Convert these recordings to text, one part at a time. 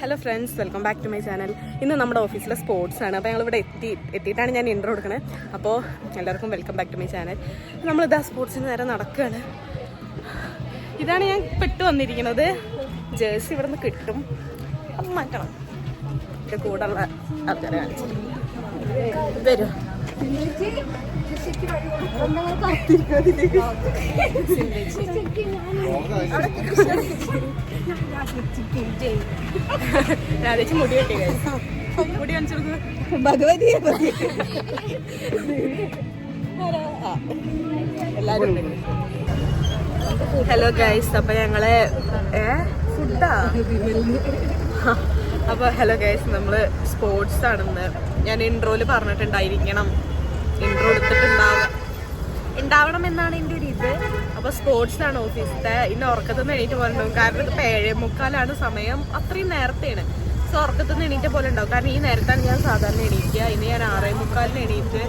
Hello friends welcome back to my channel ഇന്ന് നമ്മുടെ ഓഫീസിലെ സ്പോർട്സ് ആണ്. അപ്പോൾ ഞങ്ങളിവിടെ എത്തി എത്തിയിട്ടാണ് ഞാൻ ഇൻട്രോ കൊടുക്കുന്നത് അപ്പോൾ എല്ലാവർക്കും welcome back to my channel നമ്മളിതാ സ്പോർട്സിന് നേരെ നടക്കുകയാണ് ഇതാണ് ഞാൻ പെട്ടു വന്നിരിക്കുന്നത്. ജേഴ്സി ഇവിടെ നിന്ന് കിട്ടും. അത് മാറ്റണം. എന്റെ കൂടെയുള്ള ആൾക്കാരെ കാണിച്ചു വരും. മുടി മുടി ഭഗവതിയെ ഹലോ ഗൈസ് അപ്പൊ ഞങ്ങളെ ഫുഡാ? അപ്പൊ ഹലോ ഗൈസ് നമ്മൾ സ്പോർട്സ് ആണെന്ന് ഞാൻ ഇൻട്രോയിൽ പറഞ്ഞിട്ടുണ്ടായിരിക്കണം. ഇൻട്രോ എടുത്തിട്ടുണ്ടാവുക. ഉണ്ടാവണം എന്നാണ് എന്റെ ഒരു ഇത്. അപ്പോൾ സ്പോർട്സ് ആണ് ഓഫീസിലത്തെ ഇന്ന് ഉറക്കത്തിൽ നിന്ന് എണീറ്റ് പോലെ ഉണ്ടാവും കാരണം ഇത് ഏഴേ മുക്കാലാണ് സമയം. അത്രയും നേരത്തെയാണ്. സോ ഉറക്കത്തിൽ നിന്ന് എണീറ്റ പോലെ ഉണ്ടാവും കാരണം ഈ നേരത്താണ് ഞാൻ സാധാരണ എണീക്കുക. ഇന്ന് ഞാൻ ആറേ മുക്കാലിന് എണീറ്റ്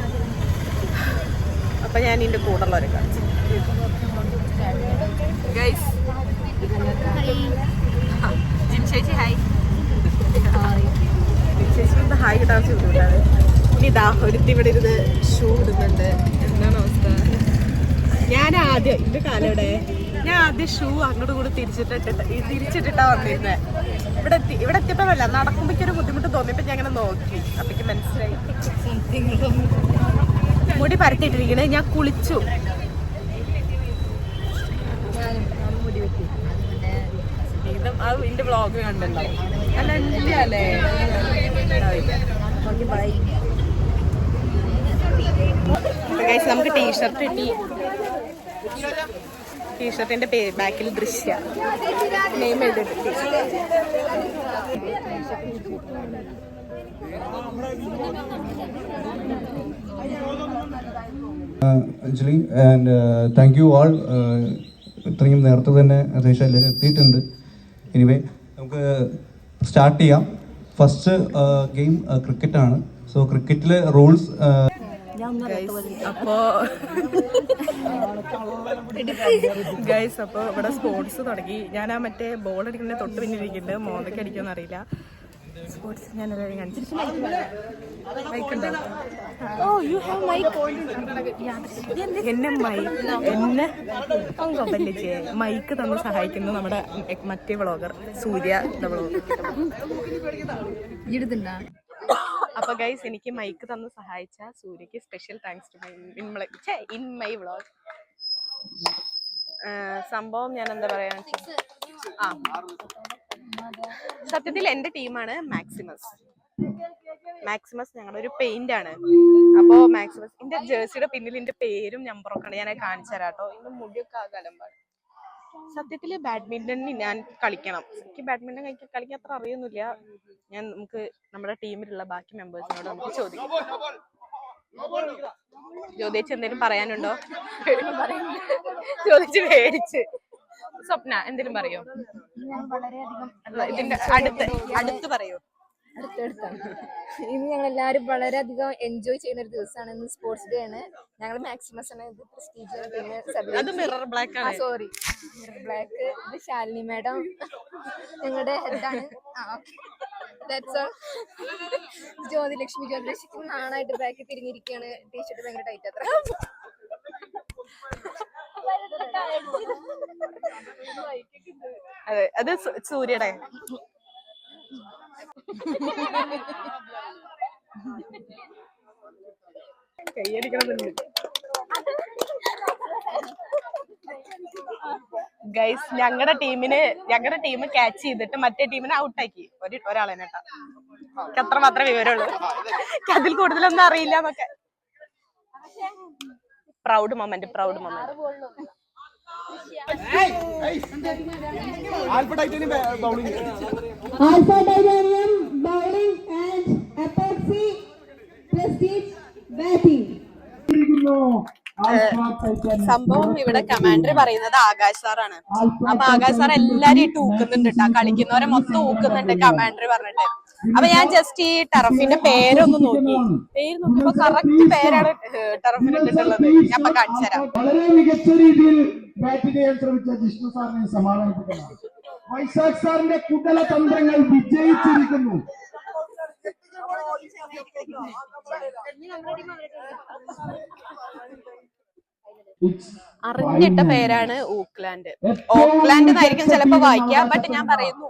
അപ്പൊ ഞാൻ ഇതിന്റെ കൂടുള്ളവരെ കാണിച്ചു. ഗൈസ് ജിം ചേച്ചി ഹായ് ജിം ചേച്ചി ഹായ് ചെയ്തിട്ടാണ് ഇനി ഇതാ ഒരുത്തി ഇവിടെ ഇരുന്ന് ഷൂ ഇടുന്നുണ്ട്. എന്താണ് അവസ്ഥ? ഞാൻ ആദ്യം എന്റെ കാലയുടെ ഞാൻ ആദ്യം ഷൂ അങ്ങോട്ട് കൂടി തിരിച്ചിട്ടിട്ട് തിരിച്ചിട്ടിട്ടാ വന്നിരുന്നത് ഇവിടെ എത്തി ഇവിടെ എത്തിയപ്പോഴല്ല നടക്കുമ്പോഴേക്കും ഒരു ബുദ്ധിമുട്ട് തോന്നിയപ്പോ ഞാൻ അങ്ങനെ നോക്കി. അപ്പൊക്ക് മനസ്സിലായി. മുടി പരത്തിയിട്ടിരിക്കണേ ഞാൻ കുളിച്ചു. ഇതും ആ ഇതിന്റെ ബ്ലോഗ് കണ്ടല്ലോ. അല്ല അല്ലേ ഗൈസ് നമുക്ക് ടീഷർട്ട് കിട്ടി. ടീഷർട്ടിന്റെ ബാക്കിൽ Drishya. Name actually and thank you all ഇത്രയും നേരത്തെ തന്നെ അദേശ എത്തിയിട്ടുണ്ട്. എനിവേ നമുക്ക് സ്റ്റാർട്ട് ചെയ്യാം. ഫസ്റ്റ് ഗെയിം ക്രിക്കറ്റാണ് സോ ക്രിക്കറ്റിലെ റൂൾസ് അപ്പോ ഗൈസ് അപ്പോ ഇവിടെ സ്പോർട്സ് തുടങ്ങി. ഞാൻ ആ മറ്റേ ബോൾ അടിക്കുന്ന തൊട്ട് പിന്നിരിക്കുന്നുണ്ട് മോന്തൊക്കെ അടിക്കുമെന്ന് അറിയില്ല. സ്പോർട്സ് ഞാൻ എല്ലാവരും കാണിച്ചു ഓ യു ഹാവ് മൈക്ക് എന്നെ മൈക്ക് എന്നെ കൊമ്പല്ലേ മൈക്ക് തന്ന് സഹായിക്കുന്നു നമ്മുടെ മറ്റേ വ്ളോഗർ സൂര്യ വ്ളോഗർ അപ്പൊ ഗൈസ് എനിക്ക് മൈക്ക് തന്ന് സഹായിച്ച സൂര്യക്ക് special thanks to my in my vlog സംഭവം ഞാൻ എന്താ പറയാ സത്യത്തിൽ എന്റെ ടീമാണ് മാക്സിമസ് മാക്സിമസ് ഞങ്ങളുടെ ഒരു പെയിന്റ് ആണ്. അപ്പോ മാക്സിമസ് എന്റെ ജേഴ്സിയുടെ പിന്നിൽ എന്റെ പേരും നമ്പറൊക്കെ ഉണ്ട്. ഞാൻ കാണിച്ചു തരാം കേട്ടോ എന്റെ മുടിയൊക്കെ ആ കലമ്പാണ് സത്യത്തിൽ ബാഡ്മിന്റണിന് ഞാൻ കളിക്കണം. എനിക്ക് ബാഡ്മിന്റൺ കളിക്കാൻ കളിക്കാൻ അത്ര അറിയൊന്നുമില്ല. ഞാൻ നമുക്ക് നമ്മുടെ ടീമിലുള്ള ബാക്കി മെമ്പേഴ്സിനോട് നമുക്ക് ചോദിക്കാം. ജ്യോതിച്ച് എന്തെങ്കിലും പറയാനുണ്ടോ? ചോദിച്ച് പേടിച്ച്. സ്വപ്ന എന്തെങ്കിലും പറയോ? ഇതിന്റെ അടുത്ത് അടുത്ത് പറയൂ? അടുത്തടുത്താണ്. ഇന്ന് ഞങ്ങൾ എല്ലാവരും വളരെയധികം എൻജോയ് ചെയ്യുന്ന ഒരു ദിവസമാണ് ഇന്ന് സ്പോർട്സ് ഡേ ആണ്. ഞങ്ങൾ മാക്സിമം സമയം ഇത് പ്രസ്റ്റീജ് അത് മിറർ ബ്ലാക്ക് ആണ്. സോറി ബ്ലാക്ക് ഇത് ശാലിനി മാഡം ഞങ്ങളുടെ ഹെഡാണ് ജ്യോതി ലക്ഷ്മി ജ്യോതിലക്ഷ്മിക്ക് നാണായിട്ട് ബാക്കിൽ തിരിഞ്ഞിരിക്കുകയാണ് ടീഷർട്ട് ഭയങ്കര ടൈറ്റ് അത്ര. അതെ അത് സൂര്യടേ സൂര്യയുടെ ഗൈസ് ഞങ്ങളുടെ ടീമിന് ഞങ്ങളുടെ ടീം ക്യാച്ച് ചെയ്തിട്ട് മറ്റേ ടീമിനെ ഔട്ടാക്കി ഒരു ഒരാളെ കേട്ടോ എനിക്ക് അത്ര മാത്രമേ വിവരമുള്ളൂ. അതിൽ കൂടുതലൊന്നും അറിയില്ല എന്നൊക്കെ proud moment proud moment alpha Titanium സംഭവം ഇവിടെ കമാൻഡർ പറയുന്നത് ആകാശ് സാറാണ്. അപ്പൊ ആകാശ് സാർ എല്ലാരും ഇട്ട് ഊക്കുന്നുണ്ട് കേട്ടോ കളിക്കുന്നവരെ മൊത്തം ഊക്കുന്നുണ്ട് കമാൻഡർ പറഞ്ഞിട്ട്. അപ്പൊ ഞാൻ ജസ്റ്റ് ഈ ടറഫിന്റെ പേരൊന്ന് നോക്കി. പേര് നോക്കിയപ്പോ കറക്റ്റ് പേരാണ് ടറഫിന് ഇട്ടിട്ടുള്ളത്. ഞാൻ അപ്പൊ കാണിച്ചു തരാം. വളരെ മികച്ച രീതിയിൽ ബാറ്റ് ചെയ്യാൻ ശ്രമിച്ച ജിഷ്ണു സാറിനെ സമാധാനിപ്പിക്കണം വൈശാഖ് സാറിന്റെ കുടലതന്ത്രങ്ങൾ വിജയിച്ചിരിക്കുന്നു. അറിഞ്ഞിട്ട. പേരാണ് ഊക്ലാൻഡ് ഓക്ലാൻഡ് എന്നായിരിക്കും ചിലപ്പോ വായിക്കാം ബട്ട് ഞാൻ പറയുന്നു.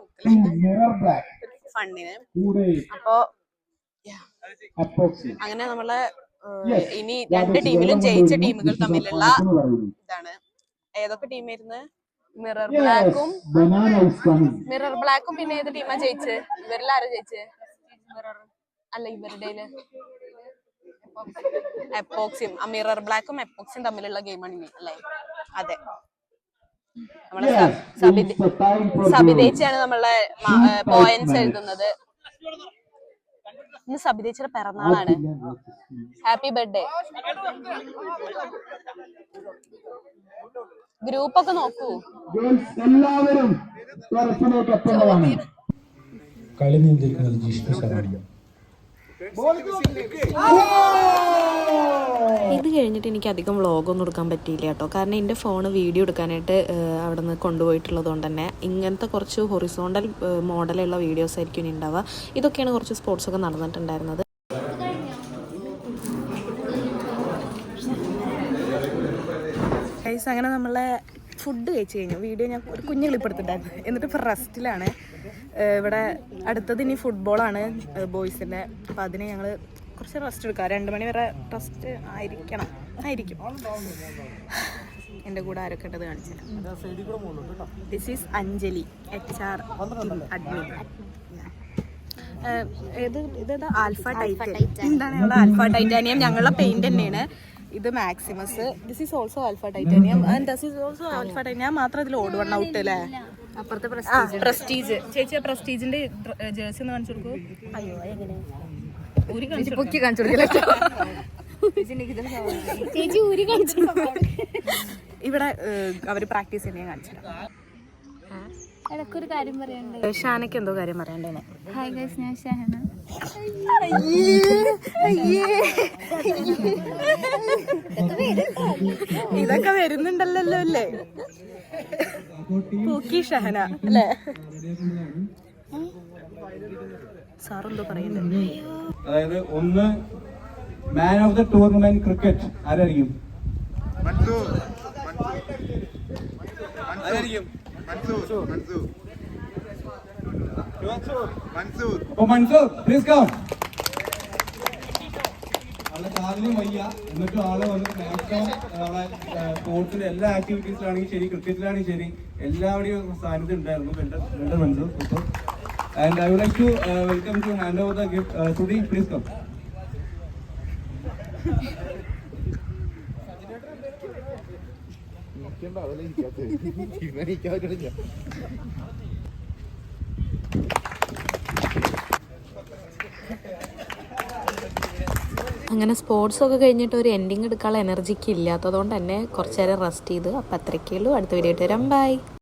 ഫണ്ടിന് കൂടെ അപ്പോ. അങ്ങനെ നമ്മളെ ഇനി രണ്ട് ടീമിലും ജയിച്ച ടീമുകൾ തമ്മിലുള്ള ഇതാണ്. ഏതൊക്കെ ടീമായിരുന്നു? മിറർ ബ്ലാക്കും മിറർ ബ്ലാക്കും പിന്നെ ഏത് ടീമാ ജയിച്ച്? ഇവരിലാരാ ജയിച്ച്? അല്ല ഇവരുടെ എപ്പോക്സിയും ആ മിറർ ബ്ലാക്കും എപ്പോക്സിയും തമ്മിലുള്ള ഗെയിമാണ് ഇനി അല്ലേ? അതെ. നമ്മളെ. സബിതേച്ചിയാണ് നമ്മളെ പോയിന്റ്സ് എഴുതുന്നത്. ഇന്ന് സബിതേച്ചിയുടെ പിറന്നാളാണ്. ഹാപ്പി ബർത്ത്ഡേ ഗ്രൂപ്പ് ഒക്കെ നോക്കൂ. എല്ലാവരും കളി നിയന്ത്രിക്കുന്നത് ജിഷ്ണു സാറാണ് ഇത് കഴിഞ്ഞിട്ട് എനിക്ക് അധികം വ്ളോഗൊന്നും എടുക്കാൻ പറ്റിയില്ല കേട്ടോ. കാരണം എന്റെ ഫോൺ വീഡിയോ എടുക്കാനായിട്ട് അവിടെ നിന്ന് കൊണ്ടുപോയിട്ടുള്ളത് കൊണ്ട് തന്നെ ഇങ്ങനത്തെ കുറച്ച് ഹൊറിസോണ്ടൽ മോഡലുള്ള വീഡിയോസ് ആയിരിക്കും ഇനി ഉണ്ടാവുക. ഇതൊക്കെയാണ് കുറച്ച് സ്പോർട്സ് ഒക്കെ നടന്നിട്ടുണ്ടായിരുന്നത്. അങ്ങനെ നമ്മളെ ഫുഡ് കഴിച്ചു കഴിഞ്ഞു. വീഡിയോ ഞാൻ ഒരു കുഞ്ഞു ക്ലിപ്പ് എടുത്തിട്ടുണ്ടായിരുന്നു. എന്നിട്ട് ഇപ്പോൾ റെസ്റ്റിലാണ് ഇവിടെ അടുത്തത് ഇനി ഫുട്ബോളാണ് ബോയ്സിന്റെ അപ്പോൾ അതിന് ഞങ്ങൾ കുറച്ച് റെസ്റ്റ് എടുക്കാം രണ്ട് മണി വരെ റെസ്റ്റ് ആയിരിക്കണം. ആയിരിക്കും. എന്റെ കൂടെ ആരൊക്കെ ഉണ്ടത് കാണിച്ചു this is Anjali H R admin ഇത് ഇതേതാ ആൽഫ എന്താണ് ഞങ്ങളുടെ ആൽഫ ടൈറ്റാനിയം ഞങ്ങളുടെ പെയിന്റ് തന്നെയാണ്. ഇത് Maximus this is also alpha titanium and this is also alpha titanium മാത്രം ഇതിൽ ഓട് വൺ ഔട്ട് അല്ലേ? അപ്പുറത്തെ പ്രസ്റ്റീജ് ചേച്ചി ആ പ്രസ്റ്റീജിന്റെ ജേഴ്സി ഒന്ന് കാണിച്ചു കൊടുക്കൂ. അയ്യോ പൊക്കി കാണിച്ചു കൊടുക്കില്ല? ചേച്ചി ഊരി കാണിച്ചു ഇവിടെ അവർ പ്രാക്ടീസ് ചെയ്യുന്ന ഞാൻ കാണിച്ചു ഇടയ്ക്കൊരു കാര്യം പറയണ്ടേ? ഷാനയ്ക്ക് എന്തോ കാര്യം പറയണ്ടേ ഹായ് ഗൈസ് ഞാൻ ഷഹന ഇതൊക്കെ വരുന്നുണ്ടല്ലോ അല്ലേ? പൂക്കി ഷഹന അല്ലേ? സാറെന്തോ പറയുന്നത് അതായത് ഒന്ന് man of the tournament cricket ആരായിരിക്കും? കാലിലും വയ്യ. എന്നിട്ടും ആൾ വന്ന് മാക്സിമം നമ്മളെ സ്പോർട്സിന്റെ എല്ലാ ആക്ടിവിറ്റീസിലാണെങ്കിൽ ശരി ക്രിക്കറ്റിലാണെങ്കിൽ ശരി. എല്ലാവരുടെയും സാന്നിധ്യം ഉണ്ടായിരുന്നു. Mansoor super would like to uh, welcome to hand over the gift. Uh, Sudhi, please come. അങ്ങനെ സ്പോർട്സ് ഒക്കെ കഴിഞ്ഞിട്ട് ഒരു എൻഡിങ് എടുക്കാനുള്ള എനർജിക്ക് ഇല്ലാത്തതുകൊണ്ട് തന്നെ കുറച്ച് നേരം റെസ്റ്റ് ചെയ്ത് അപ്പം അത്രയ്ക്കേ ഉള്ളൂ അടുത്ത വീഡിയോ ആയിട്ട് വരാം ബൈ